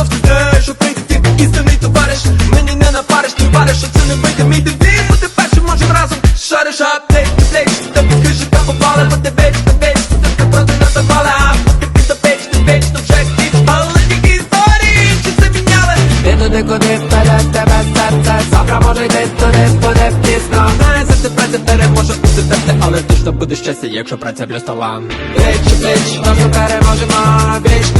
Своло завжди що прийде ти істинний товариш. Мені не напариш, ти вариш, що це не вийде. Мій дивін Бути першим можем разом шариш аптек, ти плеч Тобі хижі та попали, бо ти веч, ти веч Ти проти нас запали, а ти до печ, ти веч, то вже хтіч Але тільки історії, чи це міняли? Ти туди, куди вперед тебе серце? Завтра може йти туди, буде пізно. Знає, за тебе тепер може бути темне Але точно буде щастя, якщо праця талант Плеч, плеч, Точно переможемо, біч